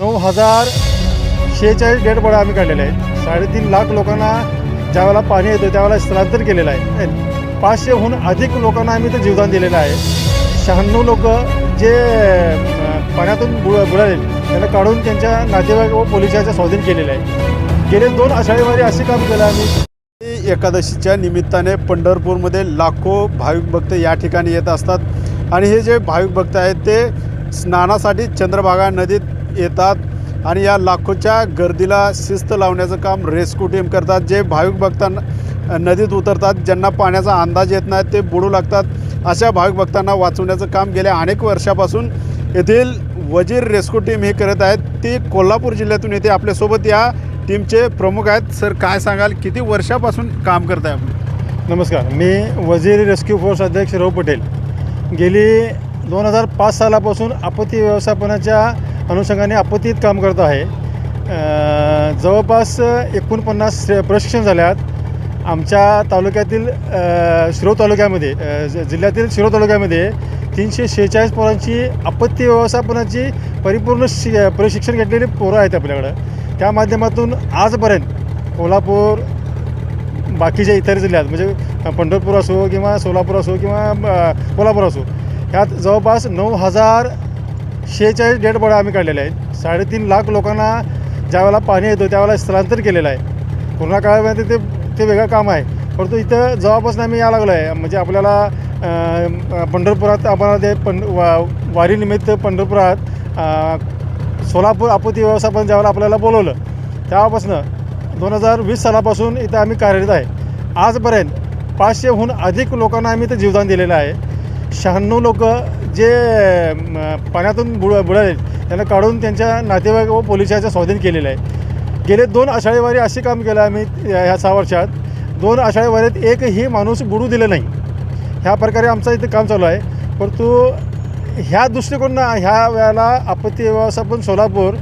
नऊ हजार शेहेचाळीस डेड बॉडी आम्ही काढलेले आहेत. साडेतीन लाख लोकांना ज्यावेळेला पाणी येतं त्यावेळेला स्थलांतर केलेलं आहे. पाचशेहून अधिक लोकांना आम्ही ते जीवदान दिलेलं आहे. शहाण्णव लोक जे पाण्यातून बुड बुडाले त्यांना काढून त्यांच्या नातेवाईक व पोलिसाच्या स्वाधीन केलेलं आहे. गेले दोन आषाढीवारी असे काम केलं आम्ही. एकादशीच्या निमित्ताने पंढरपूरमध्ये लाखो भाविक भक्त या ठिकाणी येत असतात. आणि हे जे भाविक भक्त आहेत ते स्नानासाठी चंद्रभागा नदीत येतात आणि या लाखोच्या गर्दीला शिस्त लावण्याचं काम रेस्क्यू टीम करतात जे भाविक भक्तांना नदीत उतरतात ज्यांना पाण्याचा अंदाज येत नाही ते बुडू लागतात. अशा भाविक भक्तांना वाचवण्याचं काम गेल्या अनेक वर्षापासून येथील वजीर रेस्क्यू टीम हे करत आहेत. ती कोल्हापूर जिल्ह्यातून येते. आपल्यासोबत या टीमचे प्रमुख आहेत. सर काय सांगाल? किती वर्षापासून काम करताय आपण? नमस्कार. मी वजीर रेस्क्यू फोर्स अध्यक्ष राव पटेल. गेली दोन हजार पाच सालापासून आपत्ती व्यवस्थापनाच्या अनुषंगाने आपत्तीत काम करत आहे. जवळपास एकोणपन्नास प्रशिक्षण झाल्यात आमच्या तालुक्यातील शिरो तालुक्यामध्ये जिल्ह्यातील शिरो तालुक्यामध्ये तीनशे शेहेचाळीस पोरांची आपत्ती व्यवस्थापनाची परिपूर्ण शि प्रशिक्षण घेतलेली पोरं आहेत आपल्याकडं. त्या माध्यमातून आजपर्यंत कोल्हापूर बाकीच्या इतर जिल्ह्यात म्हणजे पंढरपूर असो किंवा सोलापूर असो किंवा कोल्हापूर असो ह्यात जवळपास नऊ हजार शेहेचाळीस डेड बॉडी आम्ही काढलेल्या आहेत. साडेतीन लाख लोकांना ज्यावेळेला पाणी येतं त्यावेळेला स्थलांतर केलेलं आहे. कोरोना काळामध्ये ते ते वेगळं काम आहे. परंतु इथं जेव्हापासून आम्ही या लागलो आहे म्हणजे आपल्याला पंढरपुरात आम्हाला ते पं वा वारीनिमित्त पंढरपुरात सोलापूर आपत्ती व्यवस्थापन ज्यावेळेला आपल्याला बोलवलं तेव्हापासून दोन हजार वीस सालापासून इथं आम्ही कार्यरत आहे. आजपर्यंत पाचशेहून अधिक लोकांना आम्ही इथं जीवदान दिलेलं आहे. शहाण्णव लोकं जे पाण्यातून बुड बुडाले त्यांना काढून त्यांच्या नातेवाईक व पोलिसाच्या स्वाधीन केलेलं आहे. गेले दोन आषाढीवारी असे काम केलं आम्ही ह्या सहा वर्षात. दोन आषाढीवारीत एकही माणूस बुडू दिलं नाही. ह्या प्रकारे आमचं इथं काम चालू आहे. परंतु ह्या दृष्टिकोनानं ह्या वेळेला आपत्ती व्यवस्थापन सोलापूर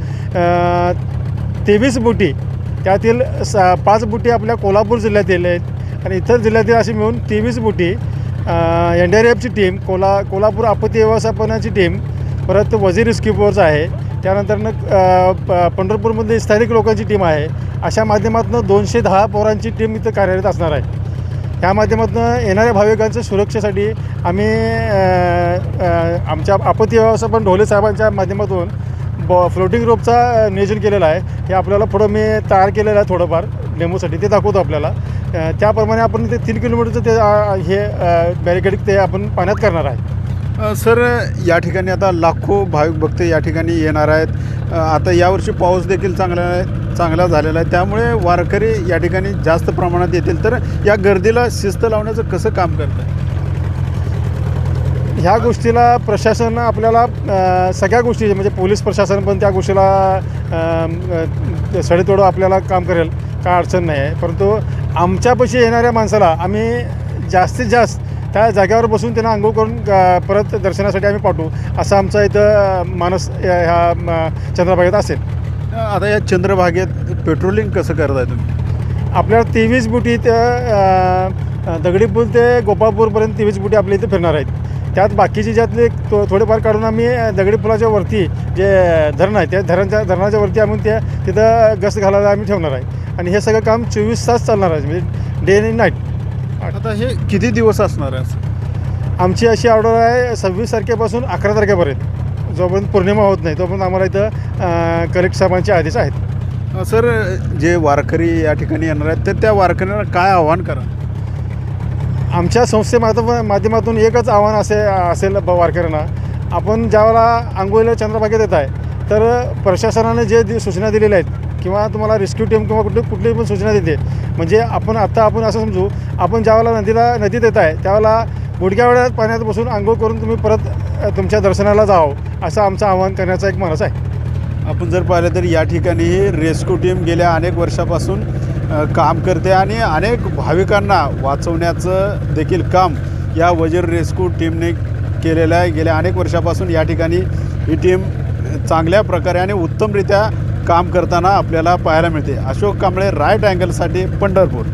तेवीस बोटी त्यातील सा पाच बोटी आपल्या कोल्हापूर जिल्ह्यातील आहेत. आणि इतर जिल्ह्यातील अशी मिळून तेवीस बोटी एन डी आर एफची टीम कोल्हा कोल्हापूर आपत्ती व्यवस्थापनाची टीम परत वजीर रिस्क्यू आहे. त्यानंतरनं पंढरपूरमध्ये स्थानिक लोकांची टीम आहे. अशा माध्यमातून दोनशे दहा पोरांची टीम इथं कार्यरत असणार आहे. त्या माध्यमातून येणाऱ्या भाविकांच्या सुरक्षेसाठी आम्ही आमच्या आपत्ती व्यवस्थापन ढोले साहेबांच्या माध्यमातून ब फ्लोटिंग रोपचा नियोजन केलेलं आहे. हे आपल्याला पुढं मी तयार केलेलं आहे थोडंफार. डेमोसाठी ते दाखवतो आपल्याला. त्याप्रमाणे आपण ते तीन किलोमीटरचं ते हे बॅरिकेड ते आपण पाण्यात करणार आहे. सर या ठिकाणी आता लाखो भाविक भक्त या ठिकाणी येणार आहेत. आता यावर्षी पाऊस देखील चांगला आहे चांगला झालेला आहे. त्यामुळे वारकरी या ठिकाणी जास्त प्रमाणात येतील. तर या गर्दीला शिस्त लावण्याचं कसं काम करतं आहे ह्या गोष्टीला प्रशासन आपल्याला सगळ्या गोष्टी म्हणजे पोलीस प्रशासन पण त्या गोष्टीला सडेतोडं आपल्याला काम करेल. काय अडचण नाही आहे. परंतु आमच्यापाशी येणाऱ्या माणसाला आम्ही जास्तीत जास्त त्या जागेवर बसून त्यांना आंघोळ करून परत दर्शनासाठी आम्ही पाठवू असं आमचं इथं मानस या- ह्या चंद्रभागेत असेल. आता या चंद्रभागेत पेट्रोलिंग कसं करताय तुम्ही? आपल्याला तेवीस बुटी ते अ, दगडी पूल ते गोपाळपूरपर्यंत तेवीस बुटी आपल्या इथे फिरणार आहेत. त्यात बाकीचे ज्यातले थो थोडेफार काढून आम्ही दगडी पुलाच्या वरती जे धरण आहे त्या धरणच्या धरणाच्या वरती आम्ही त्या तिथं गस्त घालायला आम्ही ठेवणार आहे. आणि हे सगळं काम चोवीस तास चालणार आहे म्हणजे डे आणि नाईट. आता हे किती दिवस असणार आहे आमची अशी ऑर्डर आहे सव्वीस तारखेपासून अकरा तारखेपर्यंत. जोपर्यंत पौर्णिमा होत नाही तोपर्यंत आम्हाला इथं कलेक्ट साहेबांचे आदेश आहेत. सर जे वारकरी या ठिकाणी येणार आहेत तर त्या वारकऱ्यांना काय आव्हान करा? आमच्या संस्थेमार्फ माध्यमातून एकच आव्हान असे असेल ब वारकऱ्यांना आपण ज्यावेळेला आंघोळीला चंद्रभागेत येत आहे तर प्रशासनाने जे दि सूचना दिलेल्या आहेत किंवा तुम्हाला रेस्क्यू टीम किंवा कुठली कुठली पण सूचना देते म्हणजे आपण आत्ता आपण असं समजू आपण ज्यावेळेला नदीला नदीत येत आहे त्यावेळेला गुडघ्या वेळात पाण्यात बसून आंघोळ करून तुम्ही परत तुमच्या दर्शनाला जावं असं आमचं आव्हान करण्याचा एक मानस आहे. आपण जर पाहिलं तर या ठिकाणी रेस्क्यू टीम गेल्या अनेक वर्षापासून काम करते आणि अनेक भाविकांना वाचवण्याचं देखील काम या वजीर रेस्क्यू टीमने केलेलं आहे. गेल्या अनेक वर्षापासून या ठिकाणी ही टीम चांगल्या प्रकारे आणि उत्तमरित्या काम करताना आपल्याला पाहायला मिळते. अशोक कांबळे राईट अँगलसाठी पंढरपूर.